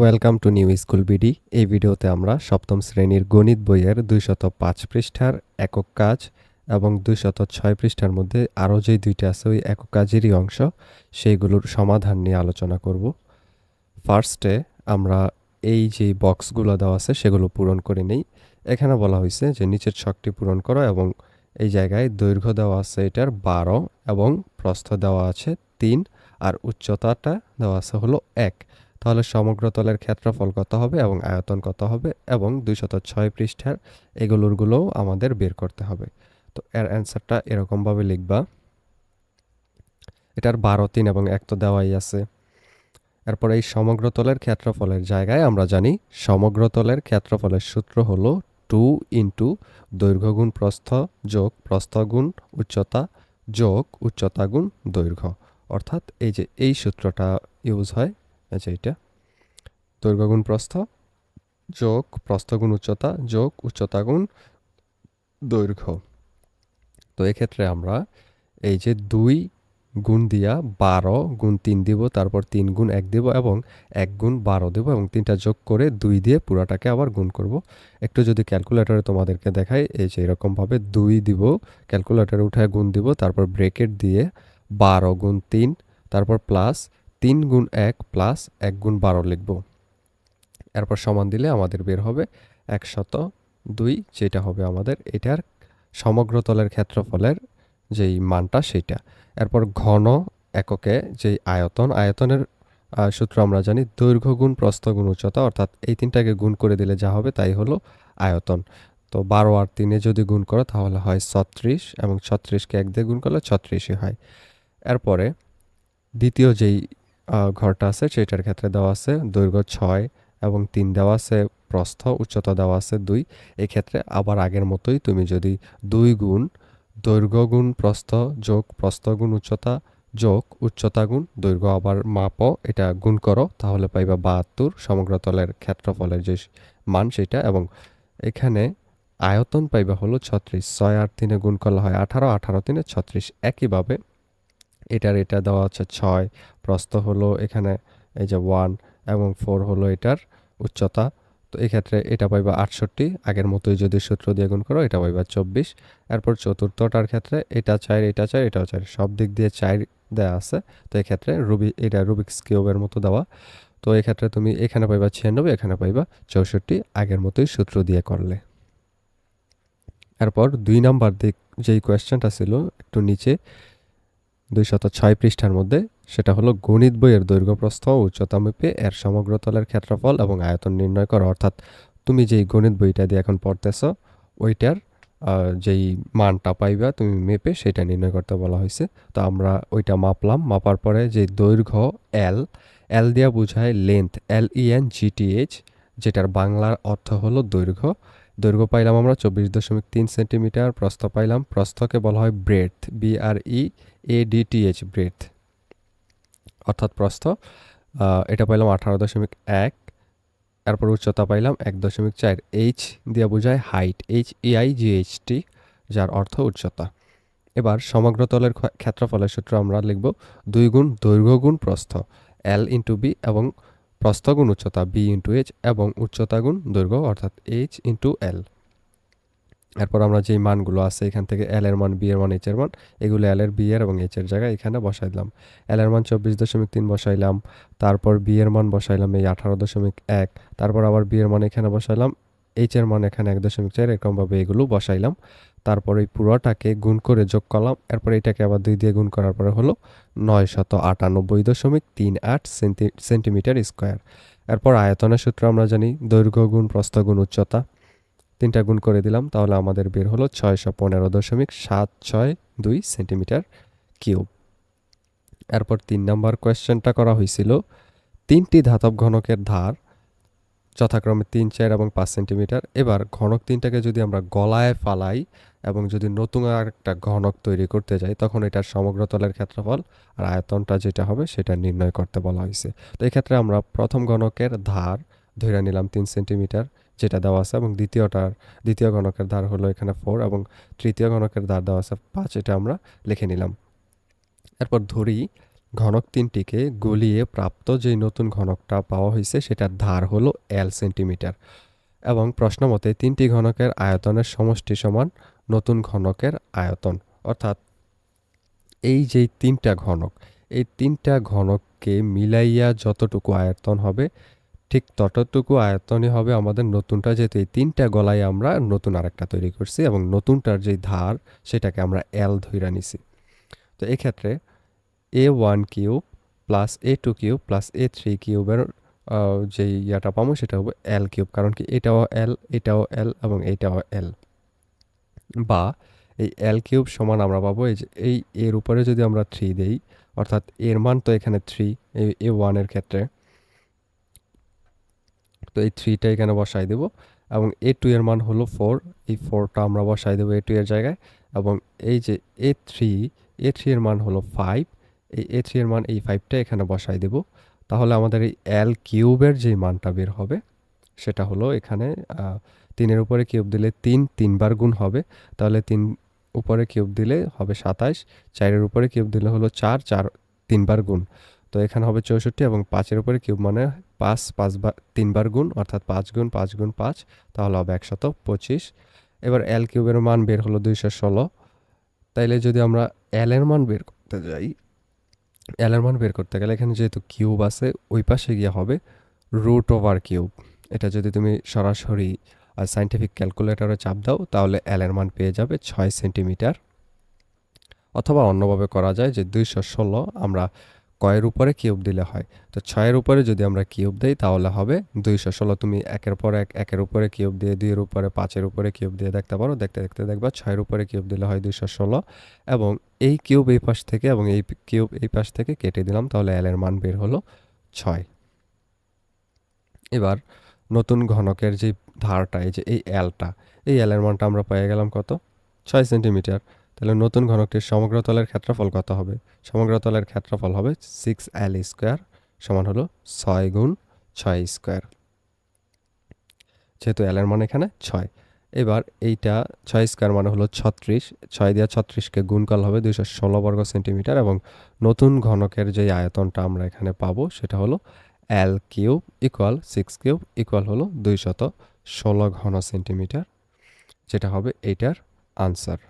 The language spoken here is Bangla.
Welcome to new school BD এই ভিডিওতে আমরা সপ্তম শ্রেণির গণিত বইয়ের দুইশত পাঁচ পৃষ্ঠার একক কাজ এবং দুইশত ছয় পৃষ্ঠার মধ্যে আরও যেই দুইটা আছে, ওই একক কাজেরই অংশ, সেইগুলোর সমাধান নিয়ে আলোচনা করব। ফার্স্টে আমরা এই যে বক্সগুলো দেওয়া আছে, সেগুলো পূরণ করে নেই। এখানে বলা হয়েছে যে নিচের ছকটি পূরণ করো এবং এই জায়গায় দৈর্ঘ্য দেওয়া আছে এটার বারো এবং প্রস্থ দেওয়া আছে তিন, আর উচ্চতাটা দেওয়া আছে হলো এক। তাহলে সমগ্র তলের ক্ষেত্রফল কত হবে এবং আয়তন কত হবে এবং দুইশত ছয় পৃষ্ঠার এগুলোরগুলোও আমাদের বের করতে হবে। তো এর অ্যান্সারটা এরকমভাবে লিখবা। এটার বারো, তিন এবং এক তো দেওয়াই আছে। এরপর এই সমগ্র তলের ক্ষেত্রফলের জায়গায় আমরা জানি সমগ্র তলের ক্ষেত্রফলের সূত্র হলো টু ইন্টু দৈর্ঘ্য গুণ প্রস্থ যোগ প্রস্থ গুণ উচ্চতা যোগ উচ্চতা গুণ দৈর্ঘ্য। অর্থাৎ এই যে এই সূত্রটা ইউজ হয় আচ্ছা এটা দৈর্ঘ্যগুণ প্রস্থ, যোগ প্রস্থগুণ উচ্চতা, যোগ উচ্চতা গুণ দৈর্ঘ্য। তো এক্ষেত্রে আমরা এই যে দুই গুণ দিয়া বারো গুণ তিন দিব, তারপর তিন গুণ এক দিব এবং এক গুণ বারো দেব এবং তিনটা যোগ করে দুই দিয়ে পুরাটাকে আবার গুণ করব। একটু যদি ক্যালকুলেটরে তোমাদেরকে দেখাই, এই যে এরকমভাবে দুই দিব, ক্যালকুলেটরে উঠায় গুণ দিব, তারপর ব্রেকেট দিয়ে বারো গুণ তিন, তারপর প্লাস তিন গুণ এক প্লাস এক গুণ বারো লিখব। এরপর সমান দিলে আমাদের বের হবে একশত দুই, যেটা হবে আমাদের এটার সমগ্র তলের ক্ষেত্রফলের যেই মানটা সেইটা। এরপর ঘন এককে যেই আয়তন, আয়তনের সূত্র আমরা জানি দৈর্ঘ্য গুণ প্রস্থ গুণ উচ্চতা, অর্থাৎ এই তিনটাকে গুণ করে দিলে যা হবে তাই হলো আয়তন। তো বারো আর তিনে যদি গুণ করো তাহলে হয় ছত্রিশ এবং ছত্রিশকে এক দিয়ে গুণ করলে ছত্রিশই হয়। এরপরে দ্বিতীয় যেই ঘরটা আছে সেটার ক্ষেত্রে দেওয়া আছে দৈর্ঘ্য ছয় এবং তিন দেওয়া আছে, প্রস্থ উচ্চতা দেওয়া আছে দুই। এক্ষেত্রে আবার আগের মতোই তুমি যদি দুই গুণ দৈর্ঘ্য গুণ প্রস্থ যোগ প্রস্থ গুণ উচ্চতা যোগ উচ্চতা গুণ দৈর্ঘ্য আবার মাপো, এটা গুণ করো, তাহলে পাইবা বাহাত্তর। সমগ্র তলের ক্ষেত্রফলের যে মান সেটা এবং এখানে আয়তন পাইবা হলো ছত্রিশ। ছয় আর তিনে গুণ করলে হয় আঠারো আঠারো তিনে ছত্রিশ। একইভাবে এটার এটা দেওয়া হচ্ছে ছয়, প্রস্থ হলো এখানে এই যে ওয়ান এবং ফোর হলো এটার উচ্চতা। তো এক্ষেত্রে এটা পাইবা আটষট্টি, আগের মতোই যদি সূত্র দিয়ে গুণ করো, এটা পাইবা চব্বিশ। এরপর চতুর্থটার ক্ষেত্রে এটা চার এটা চার, এটাও চার, সব দিক দিয়ে চার দেওয়া আছে। তো এক্ষেত্রে রুবি, এটা রুবিক্স কিউবের মতো দেওয়া। তো এক্ষেত্রে তুমি এখানে পাইবা ছিয়ানব্বই, এখানে পাইবা চৌষট্টি, আগের মতোই সূত্র দিয়ে করলে। এরপর দুই নাম্বার দিক যেই কোয়েশ্চেনটা ছিল, একটু নিচে দুইশত ছয় পৃষ্ঠার মধ্যে, সেটা হলো গণিত বইয়ের দৈর্ঘ্য প্রস্থ উচ্চতা মেপে, এর সমগ্র তলের ক্ষেত্রফল এবং আয়তন নির্ণয় করো। অর্থাৎ তুমি যেই গণিত বইটা দিয়ে এখন পড়তেছ, ওইটার যেই মানটা পাইবা, তুমি মেপে সেটা নির্ণয় করতে বলা হয়েছে তো আমরা ওইটা মাপলাম, মাপার পরে যে দৈর্ঘ্য এল এল দিয়া বোঝায় length L E N GTH যেটার বাংলার অর্থ হলো দৈর্ঘ্য। দৈর্ঘ্য পাইলাম আমরা চব্বিশ দশমিক তিন সেন্টিমিটার, প্রস্থ পাইলাম, প্রস্থকে বলা হয় breadth B R E A DTH breadth অর্থাৎ প্রস্থ এটা পাইলাম আঠারো দশমিক এক, এরপর উচ্চতা পাইলাম এক দশমিক চার এইচ দিয়ে বোঝায় হাইট এইচ ইআই জিএইচটি যার অর্থ উচ্চতা। এবার সমগ্র তলের ক্ষেত্রফলের সূত্র আমরা লিখব দুই গুণ দৈর্ঘ্য গুণ প্রস্থ এল ইন্টু বি এবং প্রস্থ গুণ উচ্চতা বি ইন্টু এইচ এবং উচ্চতা গুণ দৈর্ঘ্য অর্থাৎ এইচ ইন্টু এল এরপর আমরা যেই মানগুলো আছে, এখান থেকে এল এর মান বি এর মান এইচ এর মান, এগুলো এল এর বি এর এবং এইচ এর জায়গায় এখানে বসাই দিলাম এল এর মান চব্বিশ দশমিক তিন বসাইলাম, তারপর বি এর মান বসাইলাম এই আঠারো দশমিক এক, তারপর আবার বি এর মান এখানে বসাইলাম এইচ এর মান এখানে এক দশমিক চার এরকমভাবে এগুলো বসাইলাম। তারপর এই পুরোটাকে গুণ করে যোগ করলাম। এরপর এটাকে আবার দুই দিয়ে গুণ করার পরে হলো নয় শত আটানব্বই দশমিক তিন আট সেন্টি, সেন্টিমিটার স্কোয়ার। এরপর আয়তনের সূত্র আমরা জানি, দৈর্ঘ্য গুণ, প্রস্থ গুণ, উচ্চতা। তিনটা গুণ করে দিলাম, তাহলে আমাদের বের হলো ছয়শো পনেরো দশমিক সাত ছয় দুই সেন্টিমিটার কিউব। এরপর তিন নম্বর কোয়েশ্চেনটা করা হয়েছিল, তিনটি ধাতব ঘনকের ধার যথাক্রমে তিন চার এবং পাঁচ সেন্টিমিটার। এবার ঘনক তিনটাকে যদি আমরা গলায় ফালাই এবং যদি নতুন আর একটা ঘনক তৈরি করতে যাই, তখন এটার সমগ্র তলের ক্ষেত্রফল আর আয়তনটা যেটা হবে সেটা নির্ণয় করতে বলা হয়েছে। তো এক্ষেত্রে আমরা প্রথম ঘনকের ধার ধরে নিলাম তিন সেন্টিমিটার, যেটা দেওয়া আছে এবং দ্বিতীয়টার, দ্বিতীয় ঘনকের ধার হলো এখানে ফোর এবং তৃতীয় ঘনকের ধার দেওয়া আছে পাঁচ, এটা আমরা লিখে নিলাম। এরপর ধরি ঘনক তিনটিকে গলিয়ে প্রাপ্ত যেই নতুন ঘনকটা পাওয়া হয়েছে, সেটার ধার হলো এল সেন্টিমিটার এবং প্রশ্ন মতে, তিনটি ঘনকের আয়তনের সমষ্টি সমান নতুন ঘনকের আয়তন। অর্থাৎ এই যেই তিনটা ঘনক, এই তিনটা ঘনককে মিলাইয়া যতটুকু আয়তন হবে, ঠিক ততটুকু আয়তনই হবে আমাদের নতুনটা, যেহেতু এই তিনটা গলায় আমরা নতুন আরেকটা তৈরি করছি এবং নতুনটার যে ধার, সেটাকে আমরা এল ধইরা নিছি। তো এক্ষেত্রে A one cube plus A two cube plus A three কিউবের যে ইয়াটা পাবো সেটা হবে এল কিউব, কারণ কি এটাও এল এটাও এল এবং এটাও এল বা এই এল কিউব সমান আমরা পাবো এই যে, এই এর উপরে যদি আমরা থ্রি দেই, অর্থাৎ এর মান তো এখানে থ্রি এই এ ওয়ানের ক্ষেত্রে। তো এই থ্রিটা এখানে বসাই দেব এবং এ টু এর মান হলো ফোর এই ফোরটা আমরা বসাই দেবো এ টু এর জায়গায় এবং এই যে এ থ্রি এ থ্রি এর মান হলো ফাইভ এই এ থ্রি এর মান এই ফাইভটা এখানে বসাই দেব। তাহলে আমাদের এই এল কিউবের যে মানটা বের হবে, সেটা হলো এখানে তিনের উপরে কিউব দিলে তিন, তিনবার গুণ হবে। তাহলে তিন উপরে কিউব দিলে হবে সাতাইশ, চারের উপরে কিউব দিলে হলো চার চার, তিনবার গুণ। তো এখানে হবে চৌষট্টি এবং পাঁচের উপরে কিউব মানে পাঁচ, পাঁচবার, তিনবার গুণ, অর্থাৎ পাঁচ গুণ পাঁচ গুণ পাঁচ, তাহলে হবে একশত পঁচিশ। এবার এল কিউবের মান বের হলো দুইশো ষোলো। তাইলে যদি আমরা এল এর মান বের করতে যাই এল মান বের করতে গেলে এখানে যেহেতু কিউব আছে, ওই পাশে গিয়ে হবে রুট ওভার কিউব। এটা যদি তুমি সরাসরি সাইন্টিফিক ক্যালকুলেটরে চাপ দাও, তাহলে অ্যালারমান মান পেয়ে যাবে ছয় সেন্টিমিটার। অথবা অন্যভাবে করা যায় যে দুইশো ষোলো আমরা কয়ের উপরে কিউব দিলে হয়। তো ছয়ের উপরে যদি আমরা কিউব দেই, তাহলে হবে দুইশো ষোলো। তুমি একের পর এক, একের উপরে কিউব দিয়ে, দুইয়ের উপরে পাঁচের উপরে কিউব দিয়ে দেখতে পারো, দেখতে দেখতে দেখবা ছয়ের উপরে কিউব দিলে হয় দুইশো ষোলো। এবং এই কিউব এই পাশ থেকে এবং এই কিউব এই পাশ থেকে কেটে দিলাম, তাহলে এল এর মান বের হলো ছয়। এবার নতুন ঘনকের যে ধারটা, এই যে এই এলটা, এই এল এর মানটা আমরা পেয়ে গেলাম কত? ছয় সেন্টিমিটার। তাহলে নতুন ঘনকটির সমগ্র তলের ক্ষেত্রফল কত হবে? সমগ্র তলের ক্ষেত্রফল হবে সিক্স এল স্কোয়ার সমান হলো ছয় গুণ ছয় স্কোয়ার যেহেতু এল এর মান এখানে ছয়। এবার এইটা ছয় স্কোয়ার মানে হলো ছত্রিশ। ছয় দিয়ে ছত্রিশকে গুণ করলে হবে দুইশো ষোলো বর্গ সেন্টিমিটার এবং নতুন ঘনকের যে আয়তনটা আমরা এখানে পাবো সেটা হলো L cube equal six cube equal হলো দুইশত ষোলো ঘন সেন্টিমিটার। যেটা হবে এইটার আনসার